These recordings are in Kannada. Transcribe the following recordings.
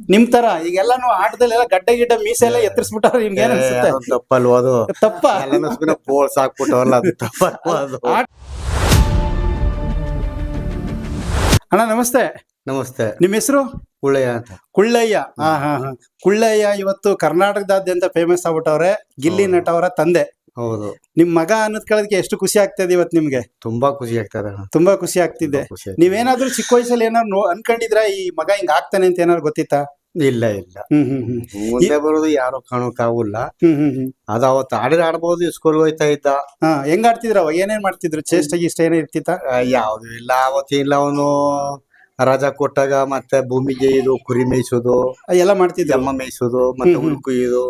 ನಿಮ್ ತರ ಈಗೆಲ್ಲಾನು ಆಟದಲ್ಲೆಲ್ಲ ಗಡ್ಡೆ ಗಿಡ್ಡ ಮೀಸೆ ಎಲ್ಲ ಎತ್ತರಿಸ್ಬಿಟ್ಟಾರ ನಿಮ್ಗೆ ಏನ್ ಅನ್ಸುತ್ತೆ? ಅದೊಂದ್ ತಪ್ಪಲ್ವ ಅದು. ತಪ್ಪ? ಹಾಕ್ಬಿಟ್ಟವಲ್ಲ ಅದು ತಪ್ಪಲ್ವ ಅದು. ಅಣ್ಣ ನಮಸ್ತೆ. ನಮಸ್ತೆ. ನಿಮ್ ಹೆಸರು? ಕುಳ್ಳಯ್ಯ ಅಂತ. ಕುಳ್ಳಯ್ಯ. ಹಾ ಹಾ ಹಾ ಕುಳ್ಳಯ್ಯ ಇವತ್ತು ಕರ್ನಾಟಕದಾದ್ಯಂತ ಫೇಮಸ್ ಆಗ್ಬಿಟ್ಟವ್ರೆ. ಗಿಲ್ಲಿ. ನಟ ಅವರ ತಂದೆ. ಹೌದು. ನಿಮ್ ಮಗ ಅನ್ನೋದ್ ಕೇಳೋದಕ್ಕೆ ಎಷ್ಟು ಖುಷಿ ಆಗ್ತದೆ ಇವತ್ ನಿಮ್ಗೆ? ತುಂಬಾ ಖುಷಿ ಆಗ್ತದೆ ಅಣ್ಣ. ತುಂಬಾ ಖುಷಿ ಆಗ್ತಿದೆ. ಖುಷಿ ಆಗ್ತದೆ. ನೀವೇನಾದ್ರೂ ಚಿಕ್ಕ ವಯಸ್ಸಲ್ಲಿ ಏನಾದ್ರು ನೋ- ಅನ್ಕೊಂಡಿದ್ರ ಈ ಮಗ ಹಿಂಗ್ ಆಗ್ತಾನೆ ಅಂತ ಏನಾದ್ರು ಗೊತ್ತಿತ್ತಾ? ಇಲ್ಲ ಇಲ್ಲ. ಹ್ಮ್ ಹ್ಮ್ ಹ್ಮ್. ಮುಂದೆ ಬರೋದು ಯಾರು ಕಾಣೋಕ್ಕಾಗಲ್ಲ ಹ್ಮ್ ಹ್ಮ್ ಹ್ಮ್. ಅದು ಅವತ್ತು ಆಡಿದ್ರೆ ಆಡ್ಬೋದು ಸ್ಕೂಲ್ ಹೋಯ್ತಾ ಇದ್ದ. ಹಾ ಹೆಂಗ್ ಆಡ್ತಿದ್ರ ಅವಾಗ ಏನೇನ್ ಮಾಡ್ತಿದ್ರು? ಚೇಷ್ಟ ಗೀಷ್ಟ ಏನೇ ಇರ್ತಿತ್ತ? ಆ, ಯಾವ್ದು ಇಲ್ಲ ಅವತ್ತಿಲ್ಲ ಅವನು ರಜಾ ಕೊಟ್ಟಾಗ ಮತ್ತೆ ಭೂಮಿಗೆ ಇದು ಕುರಿ ಮೇಯಿಸೋದು ಎಲ್ಲ ಮಾಡ್ತಿದ್ದೆ ಅಮ್ಮ ಮೇಯಿಸೋದು ಮತ್ತೆ. ಹುಲ್ ಕುಯ್ಯೋದು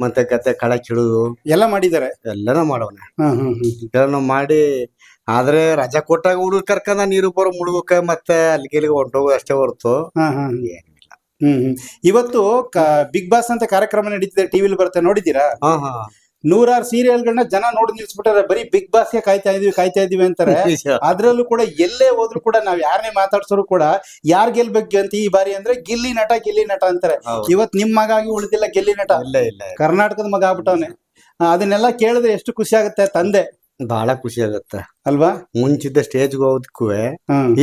ಮತ್ತೆ ಗದ್ದೆ ಕಳೆ ಕಿಡೋದು ಎಲ್ಲ ಮಾಡಿದ್ದಾರೆ. ಎಲ್ಲಾನು ಮಾಡೋಣ ಎಲ್ಲಾನು ಮಾಡಿ ಆದ್ರೆ ರಜಾ ಕೊಟ್ಟಾಗ ಹುಡುಗ ಕರ್ಕೊಂಡ ನೀರು ಬರೋ ಮುಳುಗಕ್ಕೆ ಮತ್ತೆ ಅಲ್ಲಿಗೆ ಹೊಂಟೋಗೋದು ಅಷ್ಟೇ ಹೊರತು ಇವತ್ತು ಬಿಗ್ ಬಾಸ್ ಅಂತ ಕಾರ್ಯಕ್ರಮ ನಡೀತಿದೆ ಟಿವಿಲಿ ಬರುತ್ತೆ ನೋಡಿದೀರಾ ಹಾ ಹಾ. ನೂರಾರು ಸೀರಿಯಲ್ಗಳನ್ನ ಜನ ನೋಡಿ ನಿಲ್ಸ್ಬಿಟ್ಟಾರೆ. ಬರೀ ಬಿಗ್ ಬಾಸ್ಗೆ ಕಾಯ್ತಾ ಇದೀವಿ ಕಾಯ್ತಾ ಇದೀವಿ ಅಂತಾರೆ. ಅದ್ರಲ್ಲೂ ಕೂಡ ಎಲ್ಲೇ ಹೋದ್ರು ಕೂಡ ನಾವ್ ಯಾರನ್ನೇ ಮಾತಾಡ್ಸೋರು ಕೂಡ ಯಾರ್ ಗೆಲ್ಬೇಕು ಅಂತ ಈ ಬಾರಿ ಅಂದ್ರೆ ಗಿಲ್ಲಿ ನಟ ಗಿಲ್ಲಿ ನಟ ಅಂತಾರೆ. ಇವತ್ ನಿಮ್ ಮಗ ಆಗಿ ಉಳಿದಿಲ್ಲ ಗಿಲ್ಲಿ ನಟ. ಇಲ್ಲ ಇಲ್ಲ ಕರ್ನಾಟಕದ ಮಗ ಆಗ್ಬಿಟ್ಟವನೆ. ಅದನ್ನೆಲ್ಲ ಕೇಳಿದ್ರೆ ಎಷ್ಟು ಖುಷಿ ಆಗುತ್ತೆ ತಂದೆ. ಬಹಳ ಖುಷಿ ಆಗುತ್ತೆ. ಅಲ್ವಾ? ಮುಂಚಿದ್ದ ಸ್ಟೇಜ್ಗೆ ಹೋಗೋದಕ್ಕೂ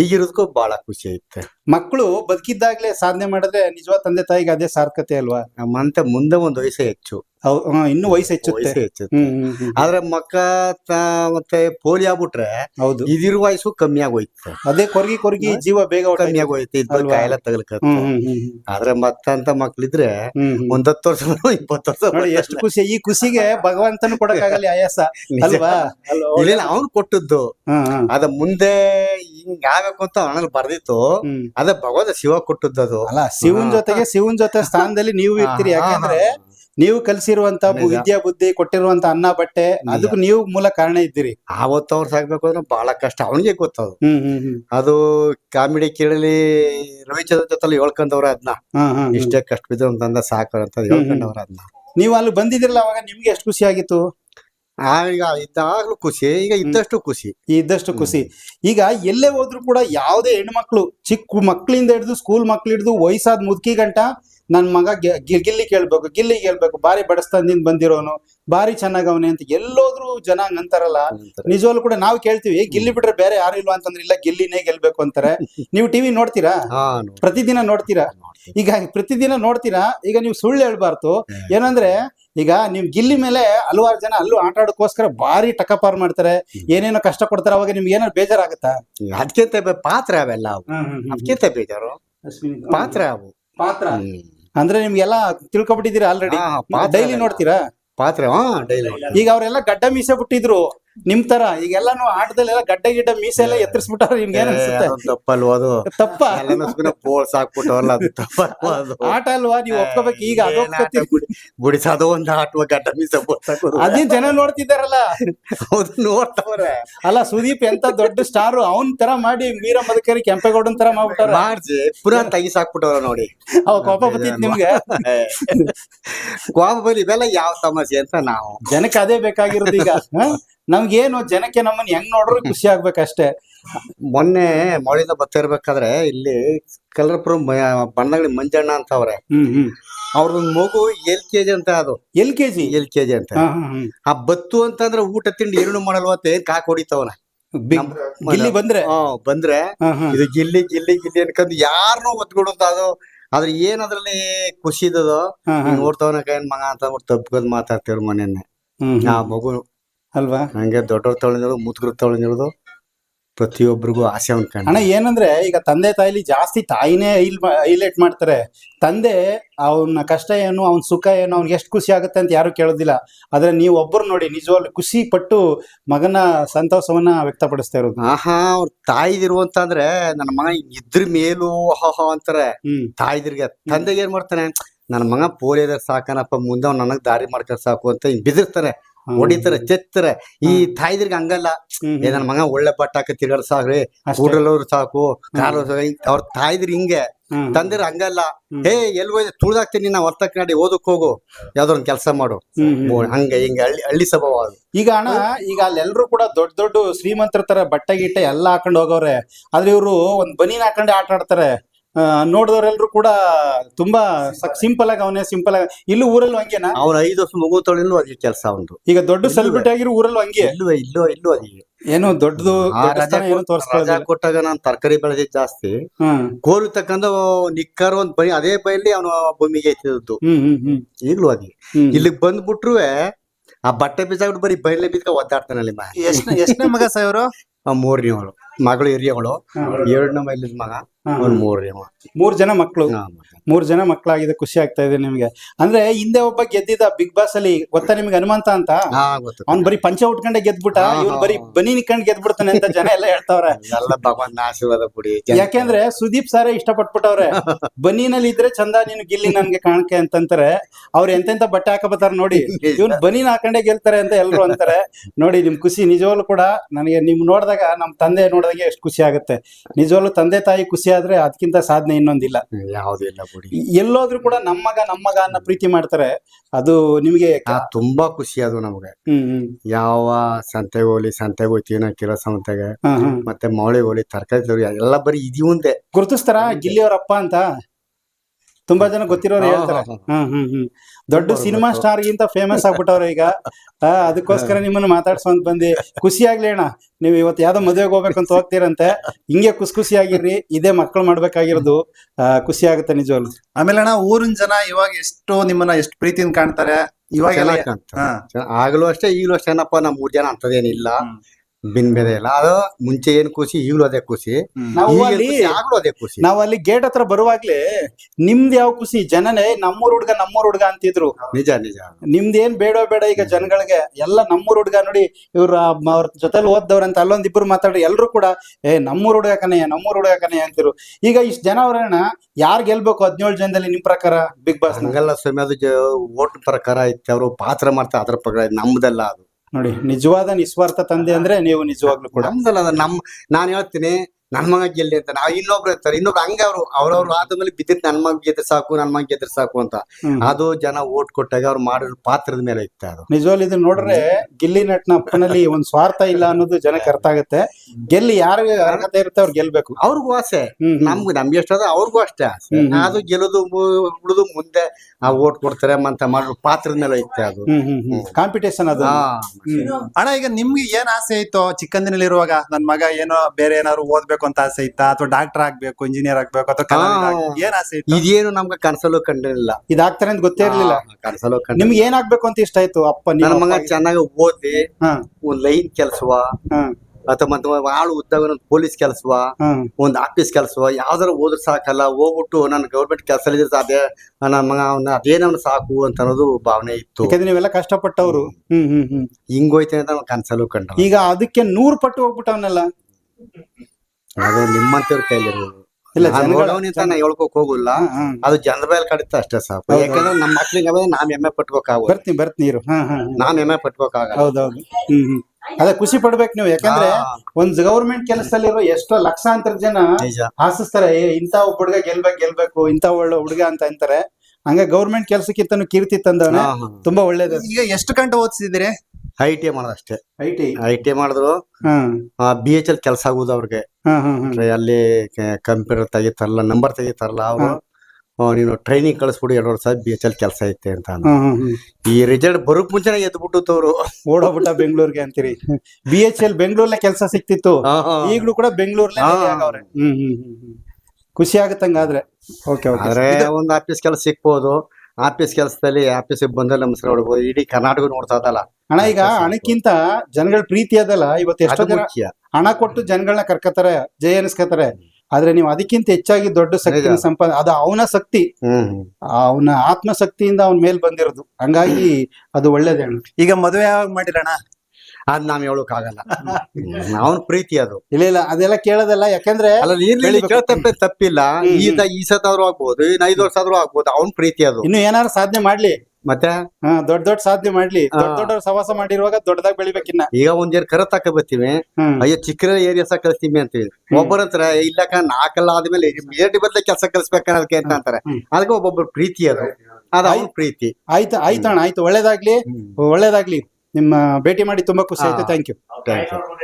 ಈಗಿರೋದಕ್ಕೂ ಬಹಳ ಖುಷಿ ಐತೆ. ಮಕ್ಕಳು ಬದುಕಿದ್ದಾಗ್ಲೇ ಸಾಧನೆ ಮಾಡಿದ್ರೆ ನಿಜವಾದ ತಂದೆ ತಾಯಿಗೆ ಅದೇ ಸಾರ್ಥಕತೆ ಅಲ್ವಾ? ನಮ್ಮಂತೆ ಮುಂದೆ ಒಂದು ವಯಸ್ಸೇ ಹೆಚ್ಚು. ಇನ್ನೂ ವಯಸ್ಸು ಹೆಚ್ಚುತ್ತೆ. ಆದ್ರೆ ಮಕ್ಕ ತ- ಮತ್ತೆ ಪೋಲಿ ಆಗ್ಬಿಟ್ರೆ ಹೌದು. ಇದಿರುವ ವಯಸ್ಸು ಕಮ್ಮಿ ಆಗೋಯ್ತು. ಅದೇ ಕೊರಗಿ ಕೊರಗಿ ಜೀವ ಬೇಗ. ಕಮ್ಮಿ ಆಗೋಯ್ತು. ಇದ್? ಕಾಯಿಲೆ. ಆದ್ರೆ ಮತ್ತಂತ ಮಕ್ಳಿದ್ರೆ. ಒಂದ್ ಹತ್ತು ವರ್ಷ ಇಪ್ಪತ್ತು ವರ್ಷ ಎಷ್ಟು ಖುಷಿ. ಈ ಖುಷಿಗೆ ಭಗವಂತನ ಕೊಡಕ್ಕಾಗಲ್ಲ ಆಯಾಸ. ಅಲ್ವಾ? ಇಲ್ಲ ಅವ್ನು ಕೊಟ್ಟದ್ದು. ಅದ ಮುಂದೆ ಹಿಂಗ್ ಆಗ್ಬೇಕು ಅಂತ ಅವನಲ್ಲಿ ಬರ್ದಿತ್ತು. ಅದೇ ಭಗವಂತ ಶಿವ ಕೊಟ್ಟದ್ದು ಅದು. ಅಲ್ಲ ಶಿವನ್ ಜೊತೆಗೆ ಶಿವನ್ ಜೊತೆ ಸ್ಥಾನದಲ್ಲಿ ನೀವು ಇರ್ತೀರಿ. ಯಾಕಂದ್ರೆ. ನೀವು ಕಲ್ಸಿರುವಂತ. ವಿದ್ಯಾ ಬುದ್ಧಿ ಕೊಟ್ಟಿರುವಂತ ಅನ್ನ ಬಟ್ಟೆ ಅದಕ್ಕೂ ನೀವು ಮೂಲ ಕಾರಣ ಇದ್ದೀರಿ. ಆವತ್ತು ಅವ್ರು ಸಾಕ್ಬೇಕು ಅಂದ್ರೆ ಬಹಳ ಕಷ್ಟ. ಅವನಿಗೆ ಗೊತ್ತದು. ಅದು ಕಾಮಿಡಿ ಕೇಳಲಿ ರವಿಚಂದ್ರ ಜೊತೆ ಹೇಳ್ಕೊಂಡವ್ರ ಅದನ್ನ ಹ್ಮ್. ಇಷ್ಟೇ ಕಷ್ಟ ಬಿದ್ದು ಅಂತಂದ ಸಾಕು ಅಂತ ಹೇಳ್ಕೊಂಡವ್ರ ಅದನ್ನ ನೀವು ಅಲ್ಲಿ ಬಂದಿದ್ರಲ್ಲ ಅವಾಗ ನಿಮ್ಗೆ ಎಷ್ಟು ಖುಷಿ ಆಗಿತ್ತು? ಈಗ ಇದ್ದಾಗ್ಲೂ ಖುಷಿ. ಈಗ ಇದ್ದಷ್ಟು ಖುಷಿ. ಇದ್ದಷ್ಟು ಖುಷಿ. ಈಗ ಎಲ್ಲೇ ಹೋದ್ರು ಕೂಡ ಯಾವುದೇ ಹೆಣ್ಮಕ್ಳು ಚಿಕ್ಕ ಮಕ್ಳಿಂದ ಹಿಡಿದು ಸ್ಕೂಲ್ ಮಕ್ಳು ಹಿಡಿದು ವಯಸ್ಸಾದ ಮುದುಕಿ ಗಂಟ ನನ್ ಮಗ ಗೆ- ಗಿಲ್ಲಿ ಕೇಳ್ಬೇಕು ಗಿಲ್ಲಿ ಕೇಳ್ಬೇಕು ಬಾರಿ ಬಡಸ್ತಾನದಿಂದ ಬಂದಿರೋನು ಬಾರಿ ಚೆನ್ನಾಗವನೆ ಅಂತ ಎಲ್ಲೋದ್ರು ಜನ ಅಂತಾರಲ್ಲ ನಿಜವಾಗ್ಲೂ ಕೂಡ ನಾವು ಕೇಳ್ತೀವಿ ಗಿಲ್ಲಿ ಬಿಟ್ರೆ ಬೇರೆ ಯಾರು ಇಲ್ವಾ ಅಂತಂದ್ರೆ ಇಲ್ಲ ಗಿಲ್ಲಿನೇ ಗೆಲ್ಬೇಕು ಅಂತಾರೆ. ನೀವು ಟಿವಿ ನೋಡ್ತೀರಾ? ಪ್ರತಿದಿನ ನೋಡ್ತೀರಾ? ಈಗ ಪ್ರತಿದಿನ ನೋಡ್ತೀರಾ? ಈಗ ನೀವು ಸುಳ್ಳು ಹೇಳ್ಬಾರ್ದು. ಏನಂದ್ರೆ ಈಗ ನೀವು ಗಿಲ್ಲಿ ಮೇಲೆ ಹಲವಾರು ಜನ ಅಲ್ಲೂ ಆಟ ಆಡೋಕ್ಕೋಸ್ಕರ ಭಾರಿ ಟಕಪಾರ್ ಮಾಡ್ತಾರೆ. ಏನೇನೋ ಕಷ್ಟ ಕೊಡ್ತಾರೆ ಅವಾಗ ನಿಮ್ಗೆ ಏನಾದ್ರು ಬೇಜಾರಾಗುತ್ತಾ? ಅದಕ್ಕೆ ಪಾತ್ರ ಅವೆಲ್ಲ ಅದಕ್ಕೆ ಬೇಜಾರು. ಪಾತ್ರ ಅವು. ಪಾತ್ರ. ಅಂದ್ರೆ ನಿಮ್ಗೆಲ್ಲ ತಿಳ್ಕೊಬಿಟ್ಟಿದ್ದೀರಾ ಆಲ್ರೆಡಿ ಹಾ, ಪಾತ್ರ ಡೈಲಿ ಅವೆಲ್ಲ. ನೋಡ್ತೀರಾ? ಪಾತ್ರ ಹಾ ಡೈಲಿ ಈಗ ಅವರೆಲ್ಲ ಗಡ್ಡ ಮೀಸೆ ಬಿಟ್ಟಿದ್ರು. ನಿಮ್ ತರ ಈಗೆಲ್ಲಾನು ಆಟದಲ್ಲೆಲ್ಲ ಗಡ್ಡ ಗಿಡ್ಡ ಮೀಸೆ ಎಲ್ಲ ಎತ್ತರಿಸ್ಬಿಟ್ಟಾರ ನಿಮ್ಗೆ ಏನ್ ಅನ್ಸುತ್ತೆ ತಪ್ಪಲ್ವ ಅದು. ತಪ್ಪ? ಬೋಳ್ಸ್ ಹಾಕ್ಬಿಟ್ಟವಲ್ಲ ಅದು ತಪ್ಪಲ್ವ ಅದು. ಆಟ ಅಲ್ವಾ? ನೀವು ಒಪ್ಕೋಬೇಕು ಈಗ ಅದು ಬಿಡಿಸೋದು ಒಂದ್ ಆಟವ ಗಡ್ಡ ಮೀಸೆ ಅದೇ ಜನ ನೋಡ್ತಿದ್ದಾರಲ್ಲ? ಹೌದು ನೋಡ್ತಾವ್ರೆ. ಅಲ್ಲ ಸುದೀಪ್ ಎಂತ ದೊಡ್ಡ ಸ್ಟಾರ್ ಅವನ್ ತರ ಮಾಡಿ ವೀರ ಮದಕರಿ ಕೆಂಪೇಗೌಡನ್ ತರ ಮಾಡ್ಬಿಟ್ಟಾರ ಮಾಡ್ಸಿ ಪುರಾ ತಗಿಸ್ ಹಾಕ್ಬಿಟ್ಟವ್ರ ನೋಡಿ. ಅವ ಕೋಪ ಬಂದಿತ್ತು ನಿಮ್ಗೆ? ಬಲಿ ಇವೆಲ್ಲ ಯಾವ ಸಮಸ್ಯೆ ಅಂತ ನಾವು. ಜನಕ್ಕೆ ಅದೇ ಬೇಕಾಗಿರೋದು ಈಗ? ನಮ್ಗೇನು ಜನಕ್ಕೆ ನಮ್ಮನ್ನ ಹೆಂಗ್ ನೋಡ್ರು ಖುಷಿ ಆಗ್ಬೇಕಷ್ಟೇ. ಮೊನ್ನೆ ಮಳಿಂದ ಬತ್ತಿರ್ಬೇಕಾದ್ರೆ ಇಲ್ಲಿ ಕಲರ್ಪುರ ಬಣ್ಣಗಳ ಮಂಜಣ್ಣ ಅಂತ ಅವ್ರೆ ಅವ್ರದೊಂದು ಮಗು ಎಲ್ ಕೆಜಿ ಅಂತ ಅದು. L K G? L KG ಅಂತ. ಆ ಬತ್ತು ಅಂತಂದ್ರೆ ಊಟ ತಿಂಡಿ ಏನು ಮಾಡಲ್ವ ಅಂತ ಏನ್ ಕಾಕ್ ಹೊಡಿತವನ ಗಿಲ್ಲಿ ಬಂದ್ರೆ? ಬಂದ್ರೆ. ಇದು ಗಿಲ್ಲಿ ಗಿಲ್ಲಿ ಗಿಲ್ಲಿ ಅನ್ಕೊಂಡ್ ಯಾರನ್ನೂ ಒತ್ಕೊಡು ಅಂತ ಅದು. ಆದ್ರೆ ಏನ್ ಅದ್ರಲ್ಲಿ ಖುಷಿ ಇದ್ದದೋ ನೋಡ್ತಾವನ ಕೈನ್ ಮಗ ಅಂತ ತಪ್ಕೊಂಡ್ ಮಾತಾಡ್ತೇವ್ರ ಮನೆಯನ್ನೇ ಆ ಮಗು ಅಲ್ವಾ? ಹಂಗೆ ದೊಡ್ಡವ್ರ ತಗೊಂಡಿರೋದು ಮುತ್ಗ್ರ ತಗೊಂಡಿರೋದು ಪ್ರತಿಯೊಬ್ಬರಿಗೂ ಆಸೆ ಅನ್ಕೊಂಡು ಅಣ್ಣ ಏನಂದ್ರೆ ಈಗ ತಂದೆ ತಾಯಿಲಿ ಜಾಸ್ತಿ ತಾಯಿನೇ ಹೈಲೈಟ್ ಮಾಡ್ತಾರೆ. ತಂದೆ ಅವನ ಕಷ್ಟ ಏನು ಅವನ ಸುಖ ಏನು ಅವ್ನಿಗೆ ಎಷ್ಟು ಖುಷಿ ಆಗುತ್ತೆ ಅಂತ ಯಾರು ಕೇಳೋದಿಲ್ಲ. ಆದ್ರೆ ನೀವು ಒಬ್ಬರು ನೋಡಿ ನಿಜವಾಗ್ಲು ಖುಷಿ ಪಟ್ಟು ಮಗನ ಸಂತೋಷವನ್ನ ವ್ಯಕ್ತಪಡಿಸ್ತಾ ಇರೋದು. ಆಹಾ ಅವ್ರ ತಾಯಿದಿರು ಅಂತಂದ್ರೆ ನನ್ನ ಮಗ ಇದ್ರ ಮೇಲೂ ಆಹಾ ಅಂತಾರೆ. ಹ್ಮ್. ತಾಯಿದಿರ್ಗೆ ತಂದೆಗೆ ಏನ್ ಮಾಡ್ತಾನೆ? ನನ್ನ ಮಗ ಪೋಲಿಯದ ಸಾಕನಪ್ಪ ಮುಂದೆ ನನಗೆ ನನಗ್ ದಾರಿ ಮಾಡ್ಕೊಂಡ್ ಸಾಕು ಅಂತ ಹಿಂಗ್ ಬಿದಿರ್ತಾರೆ ಹ್ಮ್. ಹೊಡಿತಾರೆ ಚೆತ್ತರ. ಈ ತಾಯಿದ್ರಿಗೆ ಹಂಗಲ್ಲ. ಏ ನನ್ನ ಮಗ ಒಳ್ಳೆ ಬಟ್ಟಾಕ ಹಾಕಿ ತಿರ್ಗಾಡ್ ಸಾಕ್ರಿ. ಊಟಲ್ಲವ್ರು ಸಾಕು. ಕಾರು ಅವ್ರ ತಾಯಿದ್ರಿ ಹಿಂಗೆ. ತಂದಿರ ಹಂಗಲ್ಲ. ಏ ಎಲ್ ಹೋಯ್ ತುಳ್ದಾಕ್ತೀನಿ ನಾ ಹೊರ್ತಕ್ ನಡಿ ಓದಕ್ ಹೋಗು. ಯಾವ್ದೊಂದ್ ಕೆಲಸ ಮಾಡು. ಹಂಗ ಹಿಂಗ ಓ, ಹಂಗೆ ಹಿಂಗೆ ಹಳ್ಳಿ ಹಳ್ಳಿ ಸ್ವಭಾವ ಅದು. ಈಗ ಅಣ್ಣ ಈಗ ಅಲ್ಲೆಲ್ಲರೂ ಕೂಡ ದೊಡ್ಡ ದೊಡ್ಡ ಶ್ರೀಮಂತರ ತರ ಬಟ್ಟೆ ಗಿಟ್ಟೆ ಎಲ್ಲ ಹಾಕೊಂಡು ಹೋಗವ್ರೆ. ಆದ್ರೆ ಇವ್ರು ಒಂದ್ ಬನೀನ್ ಹಾಕೊಂಡೆ ಆಟ ಆಡ್ತಾರೆ. ನೋಡಿದವರೆಲ್ಲರೂ ಕೂಡ ತುಂಬಾ ಸಿಂಪಲ್ ಆಗಿ ಅವನೇ ಸಿಂಪಲ್ ಆಗಿ ಇಲ್ಲೂ ಊರಲ್ಲೂ ಹಂಗೇನಾ? ಅವ್ರ ಐದು ವರ್ಷ ಮಗು ತೊಳಿಲು ಅದೇ ಕೆಲಸ ಅವನು ಈಗ ದೊಡ್ಡ ಸೆಲೆಬ್ರಿಟಿ ಆಗಿರೋ ಊರಲ್ಲೂ ಹಂಗೆ? ಇಲ್ಲೂ ಇಲ್ಲೂ ಇಲ್ಲೂ ಅದೇ. ಏನೋ ದೊಡ್ಡದು ರಜಾ ಕೊಟ್ಟಾಗ ನಾನು ತರಕಾರಿ ಬೆಳೆದಿದ್ದು ಜಾಸ್ತಿ. ಹ್ಮ್ ಕೋಲು ತಕ್ಕಂದ ನಿಕ್ಕರ್ ಒಂದ್ ಬೈ ಅದೇ ಬೈಲಿ ಅವನು ಭೂಮಿಗೆ ಎತ್ತಿದ್ದು ಈಗ್ಲೂ ಅದೇ. ಇಲ್ಲಿಗೆ ಬಂದ್ಬಿಟ್ರು ಆ ಬಟ್ಟೆ ಬಿಸಾಕ್ಬಿಟ್ಟು ಬರೀ ಬೈಲೆ ಬಿದ್ಕ ಒದ್ದಾಡ್ತಾನೆ ಅಲ್ಲಿ ಮ- ಎಷ್ಟನೇ ಮಗ ಸಾವಿರ ಇವರು ಮೂರನೇ ಅವಳು ಮಗಳು ಹಿರಿಯವಳು. ಎರಡನೇ ಮೈಲಿದ ಮಗ. ಒಂದ್ ಮಗ ಮೂರ್ ಜನ ಮಕ್ಕಳು ಹಾ, ಮೂರ್ ಜನ ಮಕ್ಕಳಾಗಿದೆ ಖುಷಿ ಆಗ್ತಾ ಇದೆ ನಿಮ್ಗೆ. ಅಂದ್ರೆ ಹಿಂದೆ ಒಬ್ಬ ಗೆದ್ದಿದ್ದ ಬಿಗ್ ಬಾಸ್ ಅಲ್ಲಿ ಗೊತ್ತಾ ನಿಮ್ಗೆ ಹನುಮಂತ ಅಂತ? ಹಾ ಗೊತ್ತು. ಅವ್ನ್ ಬರೀ ಪಂಚ ಉಟ್ಕೊಂಡೆ ಗೆದ್ಬಿಟ್ಟ ಹಾ, ಇವ್ನು ಹಾ, ಬರೀ ಹಾ. ಬನಿ ನಿಕ್ಕೊಂಡ್ ಗೆದ್ಬಿಡ್ತಾನೆ ಅಂತ ಜನ ಎಲ್ಲ ಹೇಳ್ತಾವ್ರೆ. ಎಲ್ಲ ಭಗವಂತನ ಆಶೀರ್ವಾದ ಕೊಡಿ. ಯಾಕೆಂದ್ರೆ ಸುದೀಪ್ ಸಾರೇ ಇಷ್ಟಪಟ್ಬಿಟ್ಟವ್ರೆ. ಬನೀನಲ್ಲಿ ಇದ್ರೆ ಚಂದ ನೀನು ಗಿಲ್ಲಿ ನನ್ಗೆ ಕಾಣಕೆ ಅಂತಂತಾರೆ. ಅವ್ರು ಎಂತೆಂತ ಬಟ್ಟೆ ಹಾಕಬತ್ತಾರ ನೋಡಿ. ಇವ್ನ್ ಬನೀನ್ ಹಾಕೊಂಡೆ ಗೆಲ್ತಾರೆ ಅಂತ ಎಲ್ರು ಅಂತಾರೆ. ನೋಡಿ ನಿಮ್ ಖುಷಿ ನಿಜವಾಗ್ಲು ಕೂಡ ನನಗೆ ನಿಮ್ ನೋಡಿದಾಗ ನಮ್ ತಂದೆ ನೋಡಿದಾಗ ಎಷ್ಟು ಖುಷಿ ಆಗುತ್ತೆ. ನಿಜವಾಗ್ಲು ತಂದೆ ತಾಯಿ ಖುಷಿ ಆದ್ರೆ ಅದಕ್ಕಿಂತ ಸಾಧನೆ ಇನ್ನೊಂದಿಲ್ಲ. ಯಾವ್ದಿಲ್ಲ ಬಿಡಿ. ಎಲ್ಲೋದ್ರೂ ಕೂಡ ನಮ್ಮಗ ನಮ್ಮಗ ಅನ್ನೋ ಪ್ರೀತಿ ಮಾಡ್ತಾರೆ ಅದು ನಿಮಗೆ ಆ, ತುಂಬಾ ಖುಷಿ ಅದು ನಮ್ಗೆ. ಹ್ಮ್ ಹ್ಮ್. ಯಾವ ಸಂತೆಗೆ ಹೋಗ್ಲಿ ಸಂತೆಗೆ ಹೋಗ್ತೀವಿ ನಾವು ಕಿಲೋ ಸಂತೆಗೆ ಮತ್ತೆ ಮೌಳಿಗೆ ಹೋಗ್ಲಿ ತರಕಾರಿ ಎಲ್ಲ ಬರೀ ಇದು ಒಂದೇ ಗುರುತಿಸ್ತಾರ ಗಿಲ್ಲಿಯವರಪ್ಪ ಅಂತ? ತುಂಬಾ ಜನ ಗೊತ್ತಿರೋರು ಹೇಳ್ತಾರೆ. ಹ್ಮ್ ಹ್ಮ್ ಹ್ಮ್. ದೊಡ್ಡ ಸಿನಿಮಾ ಸ್ಟಾರ್ ಗಿಂತ ಫೇಮಸ್ ಆಗ್ಬಿಟ್ಟವ್ರೆ ಈಗ. ಅದಕ್ಕೋಸ್ಕರ ನಿಮ್ಮನ್ನ ಮಾತಾಡ್ಸೋಂತ ಬಂದಿ. ಖುಷಿ ಆಗ್ಲಿ ಅಣ್ಣ. ನೀವು ಇವತ್ತು ಯಾವ್ದೋ ಮದುವೆಗೆ ಹೋಗ್ಬೇಕಂತ ಹೋಗ್ತೀರಂತೆ. ಹಿಂಗೆ ಖುಷಿ ಖುಷಿಯಾಗಿರ್ರಿ. ಇದೇ ಮಕ್ಕಳು ಮಾಡ್ಬೇಕಾಗಿರೋದು. ಖುಷಿ ಆಗುತ್ತೆ ನಿಜವಾಗ್ಲು. ಆಮೇಲೆ ಅಣ್ಣ ಊರಿನ ಜನ ಇವಾಗ ಎಷ್ಟು ನಿಮ್ಮನ್ನ ಎಷ್ಟು ಪ್ರೀತಿಯಿಂದ ಕಾಣ್ತಾರೆ. ಇವಾಗ ಎಲ್ಲ ಆಗ್ಲೂ ಅಷ್ಟೇ ಈಗಲೂ ಅಷ್ಟೇ ಏನಪ್ಪ ನಮ್ ಮೂರ್ ಜನ ಅಂತದೇನಿಲ್ಲ. ಬಿನ್ ಬೇರೆ ಇಲ್ಲ. ಅದು ಮುಂಚೆ ಏನ್ ಖುಷಿ ಈಗಲೂ ಅದೇ ಖುಷಿ ನಾವು ಅಲ್ಲಿ ಖುಷಿ, ಆಗ್ಲೂ ಅದೇ ಖುಷಿ ನಾವು ಅಲ್ಲಿ ಗೇಟ್ ಹತ್ರ ಬರುವಾಗ್ಲೇ ನಿಮ್ದ್ ಯಾವ ಖುಷಿ ಜನನೇ ನಮ್ಮೂರ್ ಹುಡ್ಗ ನಮ್ಮೂರ್ ಹುಡ್ಗ ಅಂತಿದ್ರು. ನಿಜ ನಿಜ. ನಿಮ್ದೇನ್ ಬೇಡ ಬೇಡ ಈಗ ಜನಗಳಿಗೆ ಎಲ್ಲ ನಮ್ಮೂರ್ ಹುಡ್ಗ ನೋಡಿ ಇವ್ರ ಅವ್ರ ಜೊತೆಲಿ ಓದ್ದವ್ರಂತ ಅಲ್ಲೊಂದ್ ಇಬ್ರು ಮಾತಾಡ್ರಿ ಎಲ್ರು ಕೂಡ ಏ ನಮ್ಮೂರ್ ಹುಡ್ಗ ಕನೆಯ ನಮ್ಮೂರ್ ಹುಡ್ಗ ಕನೆಯ ಅಂತಿರು. ಈಗ ಇಷ್ಟ ಜನ ಅವ್ರಣ್ಣ ಯಾರ್ ಗೆಲ್ಬೇಕು ಹದಿನೇಳು ಜನದಲ್ಲಿ ನಿಮ್ ಪ್ರಕಾರ ಬಿಗ್ ಬಾಸ್ ಹಂಗಲ್ಲ ಸ್ವಾಮಿ ಅದು ಓಟ್ ಪ್ರಕಾರ ಐತೆ ಅವರು ಪಾತ್ರ ಮಾಡ್ತಾರೆ ಅದ್ರ ಪ್ರಕಾರ ನಮ್ದಲ್ಲ ಅದು. ನೋಡಿ ನಿಜವಾದ ನಿಸ್ವಾರ್ಥ ತಂದೆ ಅಂದ್ರೆ ನೀವು ನಿಜವಾಗ್ಲೂ ಕೂಡ. ನಮ್ ನಾನ್ ಹೇಳ್ತೀನಿ ನನ್ ಮಗ ಗೆಲ್ಲಿ ಅಂತ. ನಾವು ಇನ್ನೊಬ್ರು ಇರ್ತಾರೆ. ಇನ್ನೊಬ್ರು ಹಂಗ ಅವ್ರು ಅವ್ರವ್ರು ಆದ್ಮೇಲೆ ಬಿದ್ದಿದ್ ನನ್ ಮಗ ಗೆದ್ರೆ ಸಾಕು ನನ್ ಮಗ ಗೆದ್ರೆ ಸಾಕು ಅಂತ. ಅದು ಜನ ಓಟ್ ಕೊಟ್ಟಾಗ ಅವ್ರು ಮಾಡಿರೋ ಪಾತ್ರದ ಮೇಲೆ ಇತ್ತ ಅದು. ನಿಜವಾಗ್ಲೂ ಇದನ್ನ ನೋಡ್ರೆ ಗಿಲ್ಲಿ ನಟ್ನ ಅಪ್ಪನಲ್ಲಿ ಒಂದ್ ಸ್ವಾರ್ಥ ಇಲ್ಲ ಅನ್ನೋದು ಜನಕ್ಕೆ ಅರ್ಥ ಆಗುತ್ತೆ. ಗೆಲ್ಲಿ ಯಾರಿಗೆ ಅರ್ಹತೆ ಇರುತ್ತೆ ಅವ್ರು ಗೆಲ್ಬೇಕು. ಅವ್ರಿಗೂ ಆಸೆ. ನಮ್ಗ್. ನಮ್ಗೆ ಎಷ್ಟದ ಅವ್ರಿಗೂ ಅಷ್ಟೇ ಆಸೆ. ಅದು ಗೆಲ್ಲೋದು ಉಳಿದು ಮುಂದೆ ಆ ಓಟ್ ಕೊಡ್ತಾರೆ ಅಂತ ಮಾಡಿರೋ ಪಾತ್ರದ ಮೇಲೆ ಐತೆ ಅದು. ಕಾಂಪಿಟೇಷನ್ ಅದು. ಅಣ್ಣ ಈಗ ನಿಮ್ಗೆ ಏನ್ ಆಸೆ ಇತ್ತು ಚಿಕ್ಕಂದಿನಲ್ಲಿರುವಾಗ ನನ್ ಮಗ ಏನೋ ಬೇರೆ ಏನಾದ್ರು ಓದ್ಬೇಕು ಅಂತ ಆಸೆ ಇತ್ತಾ? ಅಥವಾ ಡಾಕ್ಟರ್ ಆಗ್ಬೇಕು ಇಂಜಿನಿಯರ್ ಆಗ್ಬೇಕು ಅಥವಾ ಕಲಾವಿದ ಹಾ. ಆಗ್ಬೇಕು? ಏನ್ ಆಸೆ ಇತ್ತು? ಇದೇನು ನಮ್ಗೆ ಕನಸಲು ಕಂಡಿರಲಿಲ್ಲ. ಇದಾಗ್ತಾರೆ ಅಂತ ಗೊತ್ತೇ ಇರ್ಲಿಲ್ಲ. ಕನಸಲ್ಲೂ ಕಂಡ ನಿಮ್ಗೆ ಏನಾಗ್ಬೇಕು ಅಂತ ಇಷ್ಟ ಆಯ್ತು? ಅಪ್ಪ ನನ್ನ ನಿಮ್ಮ ಮಗ ಚೆನ್ನಾಗಿ ಓದಿ ಹಾ. ಒಂದ್ ಲೈನ್ ಕೆಲ್ಸವ ಹಾ. ಅಥವಾ ಮತ್ತೆ ಆಳು ಉದ್ದಾಗ ಪೊಲೀಸ್ ಕೆಲ್ಸವ ಹಾ. ಒಂದ್ ಆಫೀಸ್ ಕೆಲ್ಸವ ಯಾವ್ದಾರ ಹೋದ್ರೆ ಸಾಕಲ್ಲ ಹೋಗ್ಬಿಟ್ಟು ನಾನು ಗವರ್ಮೆಂಟ್ ಕೆಲಸ ಇದ್ರೆ ಸಾಧ್ಯ ನನ್ನ ಮಗ ಅವನ ಅದೇನವ್ನ ಸಾಕು ಅಂತ ಅನ್ನೋದು ಭಾವನೆ ಇತ್ತು. ಯಾಕಂದ್ರೆ ನೀವೆಲ್ಲ ಕಷ್ಟಪಟ್ಟವ್ರು. ಹ್ಮ್ ಹ್ಮ್ ಹ್ಮ್. ಹಿಂಗೋಯ್ತೇನೆ ಅಂತ ನಾನು ಕನಸಲ್ಲೂ ಕಂಡ ಈಗ ಅದಕ್ಕೆ ನೂರ್ ಪಟ್ಟು ಹೋಗ್ಬಿಟ್ಟವನ್ನೆಲ್ಲ ಅದು ನಿಮ್ಮಂತವ್ರ ಕೈಲಿರೋದು ಇಲ್ಲ, ಹೇಳ್ಕೊಕ್ ಹೋಗಿಲ್ಲ ಅದು ಜನರ ಮೇಲೆ ಕಡಿತ ಅಷ್ಟೇ ಸಾಕು. ಯಾಕಂದ್ರೆ ನಮ್ಮ ಮಕ್ಳಿಗೆ ನಾನ್ ನಾವ್ ಹೆಮ್ಮೆ ಪಟ್ಕೋಕಾಗ ಬರ್ತೀನಿ ಬರ್ತೀನಿ ಇರು. ಹಾ ಹಾ ಹಾ. ನಾವ್ ಹೆಮ್ಮೆ ಹೌದೌದು. ಹ್ಮ್ ಹ್ಮ್. ಅದೇ ಖುಷಿ ಪಡ್ಬೇಕು ನೀವು. ಯಾಕಂದ್ರೆ ಒಂದ್ ಗವರ್ಮೆಂಟ್ ಕೆಲಸದಲ್ಲಿರೋ ಎಷ್ಟೋ ಲಕ್ಷಾಂತರ ಜನ ಹಾಸಿಸ್ತಾರೆ ಆಶಿಸ್ತಾರೆ ಇಂಥ ಒಬ್ಬ ಹುಡುಗ ಗೆಲ್ಬೇಕು ಗೆಲ್ಬೇಕು ಇಂತ ಒಳ್ಳೆ ಹುಡುಗ ಅಂತ ಅಂತಾರೆ. ಹಂಗ ಗೌರ್ಮೆಂಟ್ ಕೆಲ್ಸಕ್ಕಿಂತನು ಕೀರ್ತಿ ತಂದವನೆ. ತುಂಬಾ ಒಳ್ಳೇದು. ಈಗ ಎಷ್ಟು ಗಂಟೆ ಓದಿಸಿದಿರಿ ಐ ಟಿ ಐ ಮಾಡದಷ್ಟೇ ಐ? ಟಿ ಐ ಟಿ ಮಾಡಿದ್ರು ಹ್ಮ್ ಬಿ ಎಚ್ ಎಲ್ ಕೆಲಸ ಆಗುದು ಅವ್ರಿಗೆ. ಅಲ್ಲಿ ಕಂಪ್ಯೂಟರ್ ತೆಗಿತಾರಲ್ಲ ನಂಬರ್ ತೆಗಿತಾರಲ್ಲ ಅವರು. ನೀನು ಟ್ರೈನಿಂಗ್ ಕಳಿಸ್ಬಿಡು ಎರಡು ವರ್ಷ ಬಿ ಎಚ್ ಎಲ್ ಕೆಲಸ ಐತೆ ಅಂತ ಈ ರಿಸಲ್ಟ್ ಬರೋಕ್ ಮುಂಚೆನೆ ಎದ್ದು ಬಿಟ್ಟವ್ರು ಓಡೋಬಿಟ್ಟ ಬೆಂಗಳೂರಿಗೆ ಅಂತೀರಿ. ಬಿ ಎಚ್ ಎಲ್ ಬೆಂಗಳೂರ್ಲೆ ಕೆಲಸ ಸಿಕ್ತಿತ್ತು. ಈಗಲೂ ಕೂಡ ಬೆಂಗಳೂರ್ ಹಾ. ಆಗವ್ರೆ. ಹ್ಮ್ ಹ್ಮ್ ಹ್ಮ್ ಹ್ಮ್. ಖುಷಿ ಆಗತ್ತಂಗಾದ್ರೆ ಓಕೆ ಆದ್ರೆ ಒಂದ್ ಆಫೀಸ್ ಕೆಲಸ ಸಿಕ್ಬೋದು. ಆಫೀಸ್ ಕೆಲಸದಲ್ಲಿ ಆಫೀಸಿಗೆ ಬಂದ್ರೆ ನಮಸ್ಕಾರ ಹೊಡ್ಬೋದು ಇಡೀ ಕರ್ನಾಟಕ ನೋಡ್ತಾ ಇದಲ್ಲ ಹಣ ಈಗ ಹಣಕ್ಕಿಂತ ಜನಗಳ ಪ್ರೀತಿ ಅದಲ್ಲ ಇವತ್ತು ಎಷ್ಟೋ ಜನ ಹಣ ಕೊಟ್ಟು ಜನಗಳನ್ನ ಕರ್ಕತಾರೆ ಜಯ ಅನಿಸ್ಕತಾರೆ ಆದ್ರೆ ನೀವು ಅದಕ್ಕಿಂತ ಹೆಚ್ಚಾಗಿ ದೊಡ್ಡ ಶಕ್ತಿ. ಸಂಪಾದ ಅದು ಅವನ ಶಕ್ತಿ. ಅವನ ಆತ್ಮಶಕ್ತಿಯಿಂದ ಅವನ ಮೇಲ್ ಬಂದಿರೋದು. ಹಂಗಾಗಿ ಅದು ಒಳ್ಳೇದೇ ಅಣ್ಣ. ಈಗ ಮದುವೆ ಯಾವಾಗ ಮಾಡಿರೋಣ ಅದ್ ನಾವ್ ಹೇಳಕ್ ಆಗಲ್ಲ ಅವನ್ ಪ್ರೀತಿ ಅದು. ಇಲ್ಲ ಇಲ್ಲ ಅದೆಲ್ಲ ಕೇಳೋದಲ್ಲ ಯಾಕಂದ್ರೆ ಇರ್ಲಿ ತಪ್ಪಿಲ್ಲ. ಈತ ಈ ಸತ್ ಆದ್ರೂ ಆಗ್ಬೋದು ಇನ್ ಐದು ವರ್ಷ ಆದ್ರೂ ಆಗ್ಬೋದು ಅವನ್ ಪ್ರೀತಿ ಅದು. ಇನ್ನು ಏನಾದ್ರು ಸಾಧನೆ ಮಾಡ್ಲಿ. ಮತ್ತೆ? ಹಾ ದೊಡ್ಡ ದೊಡ್ಡ ಸಾಧನೆ ಮಾಡ್ಲಿ. ಹಾ. ದೊಡ್ಡ ದೊಡ್ಡ ಸವಾಸ ಮಾಡಿರುವಾಗ ದೊಡ್ಡದಾಗಿ ಬೆಳಿಬೇಕಿನ್ನ. ಈಗ ಒಂದ್ ಏರ್ ಕರ ತಕ ಬರ್ತೀವಿ ಹ್ಮ್. ಅಯ್ಯೋ ಚಿಕ್ಕ ಏರಿಯಾಸ ಕಳಿಸ್ತೀವಿ ಕಲಿಸ್ತೀವಿ ಹೇಳಿ ಒಬ್ಬರಂತರ ಇಲ್ಲಕ ನಾಲ್ಕಲ್ಲ ಆದ್ಮೇಲೆ ಏಟಿ ಬದ್ಲ ಕೆಲಸ ಕಲಿಸ್ಬೇಕನ್ನೋದಕ್ಕೆ ಅಂತ ಅಂತಾರೆ. ಅದಕ್ಕೆ ಒಬ್ಬೊಬ್ರು ಪ್ರೀತಿ ಅದು. ಅದು ಪ್ರೀತಿ. ಆಯ್ತು ಆಯ್ತಣ್ಣ ಆಯ್ತು. ಒಳ್ಳೇದಾಗ್ಲಿ. ಒಳ್ಳೇದಾಗ್ಲಿ. ನಿಮ್ಮ ಭೇಟಿ ಮಾಡಿ ತುಂಬಾ ಖುಷಿ ಆಯ್ತು. ಹಾ. Thank you. Thank you.